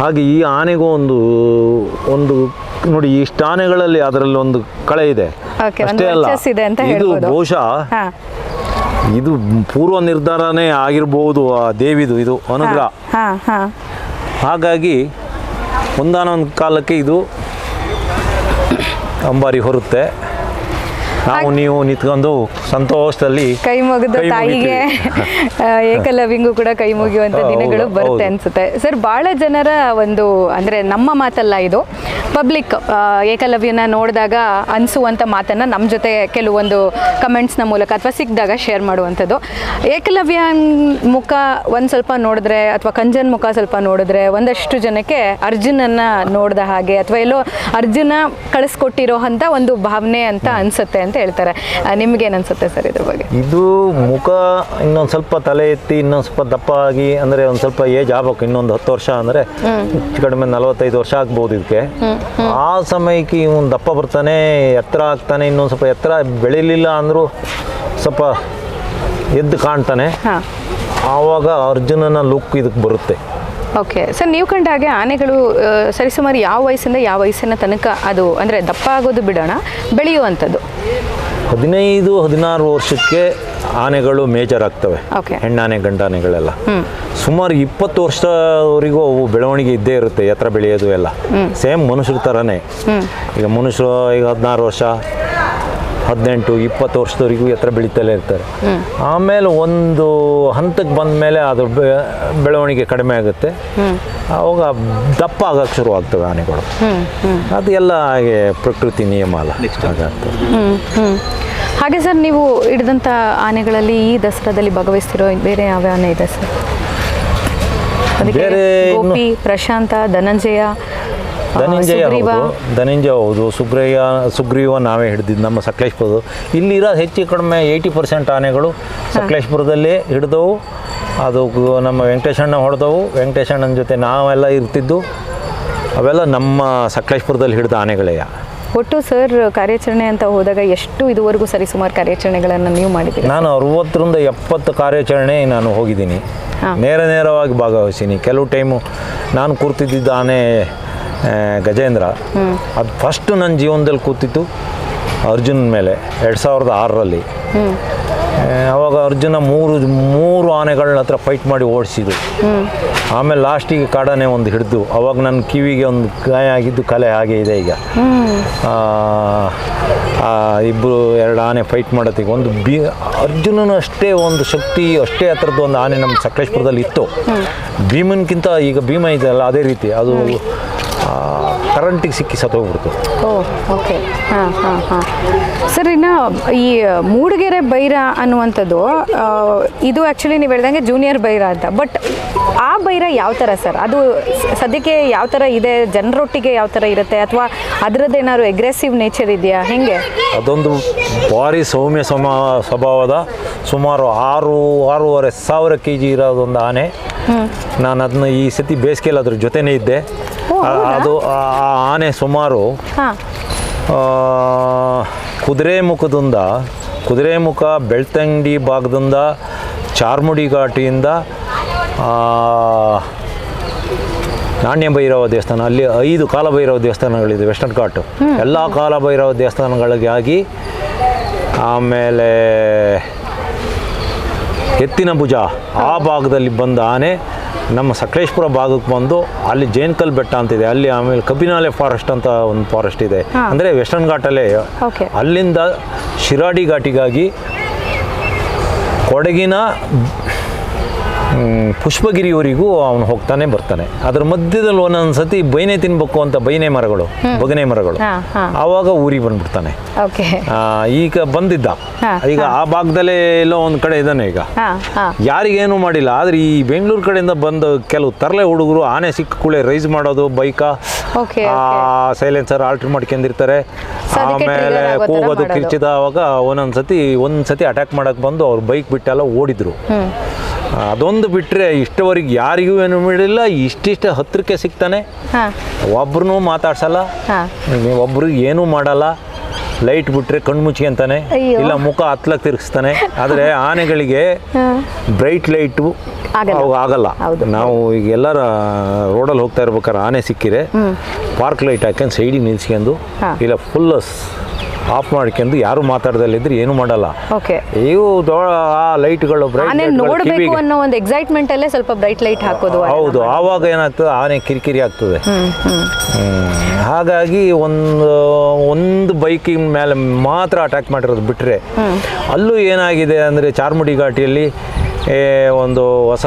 ಹಾಗೆ ಈ ಆನೆಗೂ ಒಂದು ಒಂದು ನೋಡಿ ಇಷ್ಟು ಆನೆಗಳಲ್ಲಿ ಅದರಲ್ಲಿ ಒಂದು ಕಳೆ ಇದೆ. ಅಷ್ಟೇ ಅಲ್ಲ ಇದು. ಬಹುಶಃ ಇದು ಪೂರ್ವ ನಿರ್ಧಾರನೇ ಆಗಿರ್ಬೋದು ಆ ದೇವಿದು ಇದು ಅನುಗ್ರಹ. ಹಾಗಾಗಿ ಒಂದಾನೊಂದು ಕಾಲಕ್ಕೆ ಇದು ಅಂಬಾರಿ ಹೊರುತ್ತೆ. ನಾವು ನೀವು ನಿಂತ್ಕೊಂಡು ಸಂತೋಷದಲ್ಲಿ ಕೈ ಮುಗಿದು ತಾಯಿಗೆ ಏಕಲವ್ಯಂಗೂ ಕೂಡ ಕೈ ಮುಗಿಯುವಂತ ದಿನಗಳು ಬರುತ್ತೆ ಅನ್ಸುತ್ತೆ. ಸರ್ ಬಹಳ ಜನರ ಒಂದು ಅಂದ್ರೆ ನಮ್ಮ ಮಾತಲ್ಲ ಇದು ಪಬ್ಲಿಕ್ ಏಕಲವ್ಯನ ನೋಡಿದಾಗ ಅನ್ಸುವಂತ ಮಾತನ್ನ ನಮ್ಮ ಜೊತೆ ಕೆಲವೊಂದು ಕಮೆಂಟ್ಸ್ನ ಮೂಲಕ ಅಥವಾ ಸಿಕ್ಕಿದಾಗ ಶೇರ್ ಮಾಡುವಂಥದ್ದು. ಏಕಲವ್ಯ ಮುಖ ಒಂದು ಸ್ವಲ್ಪ ನೋಡಿದ್ರೆ ಅಥವಾ ಕಂಜನ್ ಮುಖ ಸ್ವಲ್ಪ ನೋಡಿದ್ರೆ ಒಂದಷ್ಟು ಜನಕ್ಕೆ ಅರ್ಜುನನ್ನ ನೋಡಿದ ಹಾಗೆ ಅಥವಾ ಎಲ್ಲೋ ಅರ್ಜುನ ಕಳಿಸ್ಕೊಟ್ಟಿರೋ ಅಂತ ಒಂದು ಭಾವನೆ ಅಂತ ಅನಿಸುತ್ತೆ. ಅಂತ ಹೇಳ್ತಾರೆ. ನಿಮ್ಗೆ ಏನನ್ಸುತ್ತೆ ಸರ್ ಇದ್ರ ಬಗ್ಗೆ? ಇದು ಮುಖ ಇನ್ನೊಂದು ಸ್ವಲ್ಪ ತಲೆ ಎತ್ತಿ ಇನ್ನೊಂದು ಸ್ವಲ್ಪ ದಪ್ಪ ಆಗಿ ಅಂದ್ರೆ ಒಂದ್ ಸ್ವಲ್ಪ ಏಜ್ ಆಗ್ಬೇಕು ಇನ್ನೊಂದು ಹತ್ತು ವರ್ಷ ಅಂದ್ರೆ ಹೆಚ್ಚು ಕಡಿಮೆ ನಲವತ್ತೈದು ವರ್ಷ ಆಗ್ಬೋದು ಇದಕ್ಕೆ. ಆ ಸಮಯಕ್ಕೆ ಇವನು ದಪ್ಪ ಬರ್ತಾನೆ ಎತ್ತರ ಆಗ್ತಾನೆ ಇನ್ನೊಂದು ಸ್ವಲ್ಪ ಎತ್ತರ ಬೆಳಿಲಿಲ್ಲ ಅಂದ್ರು ಸ್ವಲ್ಪ ಎದ್ದು ಕಾಣ್ತಾನೆ. ಆವಾಗ ಅರ್ಜುನನ ಲುಕ್ ಇದಕ್ಕೆ ಬರುತ್ತೆ. ಓಕೆ ಸರ್ ನೀವು ಕಂಡ ಹಾಗೆ ಆನೆಗಳು ಸರಿಸುಮಾರು ಯಾವ ವಯಸ್ಸಿಂದ ಯಾವ ವಯಸ್ಸಿನ ತನಕ ಅದು ಅಂದರೆ ದಪ್ಪ ಆಗೋದು ಬಿಡೋಣ ಬೆಳೆಯುವಂಥದ್ದು? ಹದಿನೈದು ಹದಿನಾರು ವರ್ಷಕ್ಕೆ ಆನೆಗಳು ಮೇಜರ್ ಆಗ್ತವೆ. ಹೆಣ್ಣಾನೆ ಗಂಡಾನೆಗಳೆಲ್ಲ. ಸುಮಾರು ಇಪ್ಪತ್ತು ವರ್ಷದವರೆಗೂ ಅವು ಬೆಳವಣಿಗೆ ಇದ್ದೇ ಇರುತ್ತೆ ಎತ್ತರ ಬೆಳೆಯೋದು ಎಲ್ಲ. ಸೇಮ್ ಮನುಷ್ಯರ ಥರನೇ ಈಗ ಮನುಷ್ಯರು ಈಗ ಹದಿನಾರು ವರ್ಷ ಹದಿನೆಂಟು ಇಪ್ಪತ್ತು ವರ್ಷದವರೆಗೂ ಎತ್ತರ ಬೆಳೀತಲೇ ಇರ್ತಾರೆ. ಆಮೇಲೆ ಒಂದು ಹಂತಕ್ಕೆ ಬಂದ ಮೇಲೆ ಅದು ಬೆಳವಣಿಗೆ ಕಡಿಮೆ ಆಗುತ್ತೆ. ಅವಾಗ ದಪ್ಪ ಆಗಕ್ಕೆ ಶುರು ಆಗ್ತವೆ ಆನೆಗಳು. ಅದು ಎಲ್ಲ ಹಾಗೆ ಪ್ರಕೃತಿ ನಿಯಮ ಅಲ್ಲ. ಹಾಗಾಗ್ತದೆ. ಹ್ಮ್, ಹ್ಮ್. ಹಾಗೆ ಸರ್ ನೀವು ಹಿಡಿದಂಥ ಆನೆಗಳಲ್ಲಿ ಈ ದಸರಾದಲ್ಲಿ ಭಾಗವಹಿಸ್ತಿರೋ ಬೇರೆ ಯಾವ ಆನೆ ಇದೆ ಸರ್? ಗೋಪಿ ಪ್ರಶಾಂತ ಧನಂಜಯ ಧನಂಜಯ. ಹೌದು ಧನಂಜಯ ಹೌದು ಸುಗ್ರೀಯ ಸುಗ್ರೀವ ನಾವೇ ಹಿಡಿದಿದ್ದು ನಮ್ಮ ಸಕಲೇಶ್ಪುರದು ಇಲ್ಲಿರೋ ಹೆಚ್ಚು ಕಡಿಮೆ ಏಯ್ಟಿ ಪರ್ಸೆಂಟ್ ಆನೆಗಳು ಸಕಲೇಶ್ಪುರದಲ್ಲೇ ಹಿಡಿದವು. ಅದು ನಮ್ಮ ವೆಂಕಟೇಶಣ್ಣ ಹೊಡೆದವು. ವೆಂಕಟೇಶಣ್ಣನ ಜೊತೆ ನಾವೆಲ್ಲ ಇರ್ತಿದ್ದು. ಅವೆಲ್ಲ ನಮ್ಮ ಸಕಲೇಶ್ಪುರದಲ್ಲಿ ಹಿಡಿದ ಆನೆಗಳೇ. ಒಟ್ಟು ಸರ್ ಕಾರ್ಯಾಚರಣೆ ಅಂತ ಹೋದಾಗ ಎಷ್ಟು ಇದುವರೆಗೂ ಸರಿಸುಮಾರು ಕಾರ್ಯಾಚರಣೆಗಳನ್ನು ನೀವು ಮಾಡಿದ್ದೀರಿ? ನಾನು ಅರುವತ್ತರಿಂದ ಎಪ್ಪತ್ತು ಕಾರ್ಯಾಚರಣೆ ನಾನು ಹೋಗಿದ್ದೀನಿ. ನೇರ ನೇರವಾಗಿ ಭಾಗವಹಿಸೀನಿ. ಕೆಲವು ಟೈಮು ನಾನು ಕೂರ್ತಿದ್ದಿದ್ದ ಆನೆ ಗಜೇಂದ್ರ. ಅದು ಫಸ್ಟ್ ನನ್ನ ಜೀವನದಲ್ಲಿ ಕೂತಿತ್ತು ಅರ್ಜುನ್ ಮೇಲೆ ಎರಡು ಸಾವಿರದ ಆರರಲ್ಲಿ. ಅವಾಗ ಅರ್ಜುನ ಮೂರು ಮೂರು ಆನೆಗಳನ್ನ ಹತ್ರ ಫೈಟ್ ಮಾಡಿ ಓಡಿಸಿದ್ರು. ಆಮೇಲೆ ಲಾಸ್ಟಿಗೆ ಕಾಡಾನೆ ಒಂದು ಹಿಡಿದು ಅವಾಗ ನನ್ನ ಕಿವಿಗೆ ಒಂದು ಗಾಯ ಆಗಿದ್ದು ಕಲೆ ಹಾಗೆ ಇದೆ ಈಗ. ಇಬ್ಬರು ಎರಡು ಆನೆ ಫೈಟ್ ಮಾಡೋತ್ತಿಗೆ ಒಂದು ಬಿ ಅರ್ಜುನನ ಅಷ್ಟೇ ಒಂದು ಶಕ್ತಿ ಅಷ್ಟೇ ಆ ಥರದ್ದು ಒಂದು ಆನೆ ನಮ್ಮ ಸಕಲೇಶ್ಪುರದಲ್ಲಿ ಇತ್ತು. ಭೀಮನ್ಗಿಂತ ಈಗ ಭೀಮ ಇದೆಯಲ್ಲ ಅದೇ ರೀತಿ. ಅದು ಕರೆಂಟಿಗೆ ಸಿಕ್ಕಿ ಸತ್ತೋಗ್ಬಿಡ್ತು ಓಕೆ. ಹಾಂ ಹಾಂ ಹಾಂ. ಸರ್, ಇನ್ನು ಈ ಮೂಡಿಗೆರೆ ಬೈರ ಅನ್ನುವಂಥದ್ದು ಇದು ಆ್ಯಕ್ಚುಲಿ ನೀವು ಹೇಳ್ದಂಗೆ ಜೂನಿಯರ್ ಬೈರ ಅಂತ. ಬಟ್ ಆ ಬೈರ ಯಾವ ಥರ ಸರ್? ಅದು ಸದ್ಯಕ್ಕೆ ಯಾವ ಥರ ಇದೆ? ಜನರೊಟ್ಟಿಗೆ ಯಾವ ಥರ ಇರುತ್ತೆ? ಅಥವಾ ಅದರದ್ದು ಏನಾದ್ರು ಎಗ್ರೆಸಿವ್ ನೇಚರ್ ಇದೆಯಾ? ಹೆಂಗೆ? ಅದೊಂದು ಭಾರಿ ಸೌಮ್ಯ ಸಮ ಸ್ವಭಾವದ ಸುಮಾರು ಆರು ಆರೂವರೆ ಸಾವಿರ ಕೆ ಜಿ ಇರೋದೊಂದು ಆನೆ. ನಾನು ಅದನ್ನ ಈ ಸತಿ ಬೇಸಿಗೆಯಲ್ಲಿ ಅದ್ರ ಜೊತೆನೇ ಇದ್ದೆ. ಅದು ಆ ಆನೆ ಸುಮಾರು ಕುದುರೆ ಆ, ಕುದುರೆಮುಖದಿಂದ ಕುದುರೆಮುಖ ಬೆಳ್ತಂಗಡಿ ಭಾಗದಿಂದ ಚಾರ್ಮುಡಿ ಘಾಟಿಯಿಂದ ನಾಣ್ಯ ಭೈರವ ದೇವಸ್ಥಾನ ಅಲ್ಲಿ ಐದು ಕಾಲಭೈರವ ದೇವಸ್ಥಾನಗಳಿದೆ ವೆಸ್ಟರ್ನ್ ಘಾಟು ಎಲ್ಲ ಕಾಲಭೈರವ ದೇವಸ್ಥಾನಗಳಿಗಾಗಿ ಆಮೇಲೆ ಎತ್ತಿನ ಭುಜ ಆ ಭಾಗದಲ್ಲಿ ಬಂದ ಆನೆ ನಮ್ಮ ಸಕಲೇಶ್ಪುರ ಭಾಗಕ್ಕೆ ಬಂದು ಅಲ್ಲಿ ಜೇನ್ಕಲ್ ಬೆಟ್ಟ ಅಂತಿದೆ ಅಲ್ಲಿ ಆಮೇಲೆ ಕಬಿನಾಲೆ ಫಾರೆಸ್ಟ್ ಅಂತ ಒಂದು ಫಾರೆಸ್ಟ್ ಇದೆ. ಅಂದರೆ ವೆಸ್ಟರ್ನ್ ಘಾಟಲ್ಲೇ. ಅಲ್ಲಿಂದ ಶಿರಾಡಿ ಘಾಟಿಗಾಗಿ ಕೊಡಗಿನ ಪುಷ್ಪಗಿರಿಯವರೆಗೂ ಅವನು ಹೋಗ್ತಾನೆ ಬರ್ತಾನೆ. ಅದ್ರ ಮಧ್ಯದಲ್ಲಿ ಒಂದೊಂದು ಸತಿ ಬೈನೆ ತಿನ್ಬೇಕು ಅಂತ ಬೈನೆ ಮರಗಳು ಬಗನೆ ಮರಗಳು. ಆವಾಗ ಊರಿಗೆ ಬಂದ್ಬಿಡ್ತಾನೆ. ಈಗ ಬಂದಿದ್ದ. ಈಗ ಆ ಭಾಗದಲ್ಲೇ ಎಲ್ಲೋ ಒಂದು ಕಡೆ ಇದ್ದಾನೆ ಈಗ. ಯಾರಿಗೇನು ಮಾಡಿಲ್ಲ ಆದ್ರೆ ಈ ಬೆಂಗಳೂರು ಕಡೆಯಿಂದ ಬಂದ ಕೆಲವು ತರಲೆ ಹುಡುಗರು ಆನೆ ಸಿಕ್ಕ ಕೂಳೆ ರೈಸ್ ಮಾಡೋದು ಬೈಕ ಸೈಲೆನ್ಸರ್ ಆಲ್ಟರ್ ಮಾಡ್ಕೊಂಡಿರ್ತಾರೆ. ಆಮೇಲೆ ಕೂಗೋದು ಕಿರ್ಚಿದ ಅವಾಗ ಒಂದೊಂದು ಸತಿ ಒಂದು ಸತಿ ಅಟ್ಯಾಕ್ ಮಾಡಕ್ ಬಂದು ಅವ್ರು ಬೈಕ್ ಬಿಟ್ಟೆಲ್ಲ ಓಡಿದ್ರು. ಅದೊಂದು ಬಿಟ್ಟರೆ ಇಷ್ಟವರೆಗೆ ಯಾರಿಗೂ ಏನು ಮಾಡಿಲ್ಲ ಇಷ್ಟಿಷ್ಟು ಹತ್ತಿರಕ್ಕೆ ಸಿಗ್ತಾನೆ. ಒಬ್ರು ಮಾತಾಡ್ಸಲ್ಲ ಒಬ್ರು ಒಬ್ರಿಗೆ ಏನೂ ಮಾಡಲ್ಲ ಲೈಟ್ ಬಿಟ್ರೆ ಕಣ್ಣು ಮುಚ್ಕೊಂತಾನೆ. ಇಲ್ಲ ಮುಖ ಹತ್ಲಕ್ ತಿರುಗಿಸ್ತಾನೆ. ಆದರೆ ಆನೆಗಳಿಗೆ ಬ್ರೈಟ್ ಲೈಟು ಆಗಲ್ಲ. ನಾವು ಈಗ ಎಲ್ಲರ ರೋಡಲ್ಲಿ ಹೋಗ್ತಾ ಇರ್ಬೇಕಾದ್ರೆ ಆನೆ ಸಿಕ್ಕಿರೆ ಪಾರ್ಕ್ ಲೈಟ್ ಹಾಕೊಂಡು ಸೈಡಿಗೆ ನಿಲ್ಸ್ಕೊಂಡು. ಇಲ್ಲ ಫುಲ್ ಆಫ್ ಮಾಡ್ಕೊಂಡು ಯಾರು ಮಾತಾಡ್ದಲ್ಲಿದ್ರೆ ಏನು ಮಾಡಲ್ಲ. ಇವು ಆ ಲೈಟ್ಗಳು ನೋಡಬೇಕು ಅನ್ನೋ ಒಂದು ಎಕ್ಸೈಟ್ಮೆಂಟ್ ಅಲ್ಲೇ ಸ್ವಲ್ಪ ಬ್ರೈಟ್ ಲೈಟ್ ಹಾಕೋದು ಹೌದು ಆವಾಗ ಏನಾಗ್ತದೆ ಆನೆ ಕಿರಿಕಿರಿ ಆಗ್ತದೆ. ಹಾಗಾಗಿ ಒಂದು ಒಂದು ಬೈಕಿನ ಮೇಲೆ ಮಾತ್ರ ಅಟ್ಯಾಕ್ ಮಾಡಿರೋದು ಬಿಟ್ಟರೆ ಅಲ್ಲೂ ಏನಾಗಿದೆ ಅಂದರೆ ಚಾರ್ಮುಡಿ ಘಾಟಿಯಲ್ಲಿ ಏ, ಒಂದು ಹೊಸ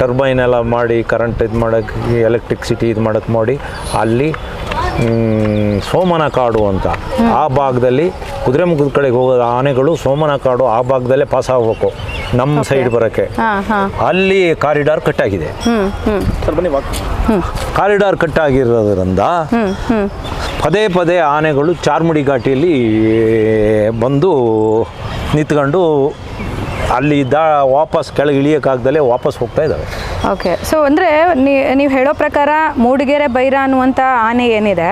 ಟರ್ಬೈನ್ ಎಲ್ಲ ಮಾಡಿ ಕರೆಂಟ್ ಇದು ಮಾಡೋಕ್ಕೆ ಎಲೆಕ್ಟ್ರಿಕ್ಸಿಟಿ ಇದು ಮಾಡೋಕ್ಕೆ ಮಾಡಿ ಅಲ್ಲಿ ಸೋಮನ ಕಾಡು ಅಂತ. ಆ ಭಾಗದಲ್ಲಿ ಕುದುರೆಮುಖದ ಕಡೆಗೆ ಹೋಗೋ ಆನೆಗಳು ಸೋಮನ ಕಾಡು ಆ ಭಾಗದಲ್ಲೇ ಪಾಸ್ ಆಗಬೇಕು. ನಮ್ಮ ಸೈಡ್ ಬರೋಕ್ಕೆ. ಹಾ ಹಾ. ಅಲ್ಲಿ ಕಾರಿಡಾರ್ ಕಟ್ಟಾಗಿದೆ. ಹ್ಮ್ ಹ್ಮ್. ಕಾರಿಡಾರ್ ಕಟ್ಟಾಗಿರೋದ್ರಿಂದ ಪದೇ ಪದೇ ಆನೆಗಳು ಚಾರ್ಮುಡಿ ಘಾಟಿಯಲ್ಲಿ ಬಂದು ನಿಂತ್ಕೊಂಡು ಅಲ್ಲಿ ಇದ್ದ ವಾಪಸ್ ಕೆಳಗೆ ಇಳಿಯೋಕ್ಕಾಗ್ದಲೇ ವಾಪಸ್ ಹೋಗ್ತಾ ಇದ್ದಾವೆ. ಓಕೆ ಸೊ ಅಂದರೆ ನೀವು ಹೇಳೋ ಪ್ರಕಾರ ಮೂಡಿಗೆರೆ ಬೈರ ಅನ್ನುವಂಥ ಆನೆ ಏನಿದೆ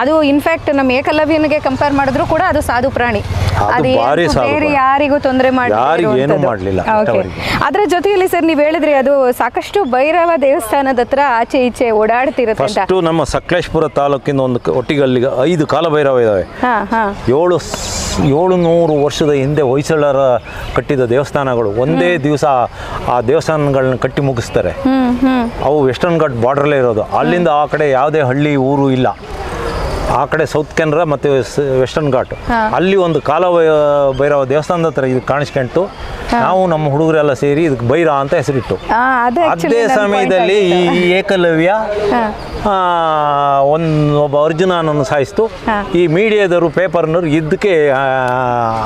ಅದು ಇನ್ಫ್ಯಾಕ್ಟ್ ನಮ್ಮ ಏಕಲವ್ಯನಿಗೆ ಕಂಪೇರ್ ಮಾಡಿದ್ರು ಕೂಡ ಅದು ಸಾಧು ಪ್ರಾಣಿ. ಅದು ಬೇರೆ ಯಾರಿಗೂ ತೊಂದರೆ ಮಾಡ್ಲಿಲ್ಲ. ಅದರ ಜೊತೆಯಲ್ಲಿ ಸರ್ ನೀವು ಹೇಳಿದ್ರಿ ಅದು ಸಾಕಷ್ಟು ಭೈರವ ದೇವಸ್ಥಾನದ ಹತ್ರ ಆಚೆ ಈಚೆ ಓಡಾಡ್ತಿರುತ್ತೆ ಫಸ್ಟು ನಮ್ಮ ಸಕಲೇಶ್ಪುರ ತಾಲೂಕಿನ ಒಂದು ಒಟ್ಟಿಗೆ ಐದು ಕಾಲಭೈರವ ಇದ್ದಾವೆ ಹಾ ಹಾ. ಏಳು ಸ್- ಏಳು ನೂರು ವರ್ಷದ ಹಿಂದೆ ಹೊಯ್ಸಳರ ಕಟ್ಟಿದ ದೇವಸ್ಥಾನಗಳು ಒಂದೇ ದಿವಸ ಆ ದೇವಸ್ಥಾನಗಳನ್ನ ಕಟ್ಟಿ ಮುಗಿಸ್ತಾರೆ. ಅವು ವೆಸ್ಟರ್ನ್ ಘಾಟ್ ಬಾರ್ಡ್ರಲ್ಲೇ ಇರೋದು. ಅಲ್ಲಿಂದ ಆ ಕಡೆ ಯಾವುದೇ ಹಳ್ಳಿ ಊರು ಇಲ್ಲ. ಆ ಕಡೆ ಸೌತ್ ಕೆನರಾ ಮತ್ತು ವೆಸ್ಟರ್ನ್ ಘಾಟ್. ಅಲ್ಲಿ ಒಂದು ಕಾಲ ಭೈರವ ದೇವಸ್ಥಾನದ ಹತ್ರ ಇದು ಕಾಣಿಸ್ಕೊಂಡು ನಾವು ನಮ್ಮ ಹುಡುಗರೆಲ್ಲ ಸೇರಿ ಇದಕ್ಕೆ ಭೈರ ಅಂತ ಹೆಸರಿಟ್ಟು. ಅದೇ ಸಮಯದಲ್ಲಿ ಈ ಏಕಲವ್ಯ ಒಂದು ಒಬ್ಬ ಅರ್ಜುನನನ್ನು ಸಾಯಿಸ್ತು. ಈ ಮೀಡಿಯಾದವರು ಪೇಪರ್ನವ್ರು ಇದಕ್ಕೆ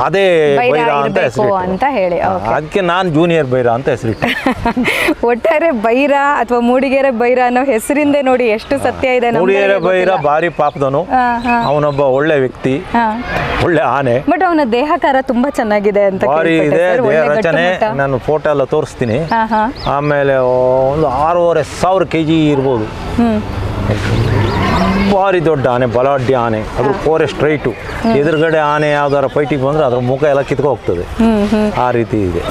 ಅದೇ ಬೈರ ಭೈರ ಅಂತ ಹೆಸರು ಅಂತ ಹೇಳಿ, ಅದಕ್ಕೆ ನಾನು ಜೂನಿಯರ್ ಭೈರ ಅಂತ ಹೆಸರಿಟ್ಟೆ. ಒಟ್ಟಾರೆ ಬೈರ ಅಥವಾ ಮೂಡಿಗೆರೆ ಬೈರ ಅನ್ನೋ ಹೆಸರಿಂದ ನೋಡಿ ಎಷ್ಟು ಸತ್ಯ ಇದೆ ಮೂಡಿಗೆರೆ ಭೈರ ಭಾರಿ ಪಾಪದನು. ಅವನೊಬ್ಬ ಒಳ್ಳೆ ವ್ಯಕ್ತಿ ಒಳ್ಳೆ ಆನೆ. ಬಟ್ ಅವನ ದೇಹಕಾರ ತುಂಬಾ ಚೆನ್ನಾಗಿದೆ ಅಂತ ಭಾರಿ ಇದೆ ದೇಹ ರಚನೆ. ನಾನು ಫೋಟೋ ಎಲ್ಲ ತೋರಿಸ್ತೀನಿ. ಆಮೇಲೆ ಒಂದು ಆರೂವರೆ ಸಾವಿರ ಕೆ ಜಿ ಇರ್ಬೋದು. ಭಾರಿ ದೊಡ್ಡ ಆನೆ ಬಲಾಢ್ಯ ಆನೆ. ಅದು ಕೋರೆ ಸ್ಟ್ರೈಟು ಎದುರುಗಡೆ ಆನೆ ಯಾವ್ದಾರ ಫೈಟಿಗೆ ಬಂದ್ರೆ ಅದ್ರ ಮುಖ ಎಲ್ಲ ಕಿತ್ಕೊ ಹೋಗ್ತದೆ ಆ ರೀತಿ ಇದೆ.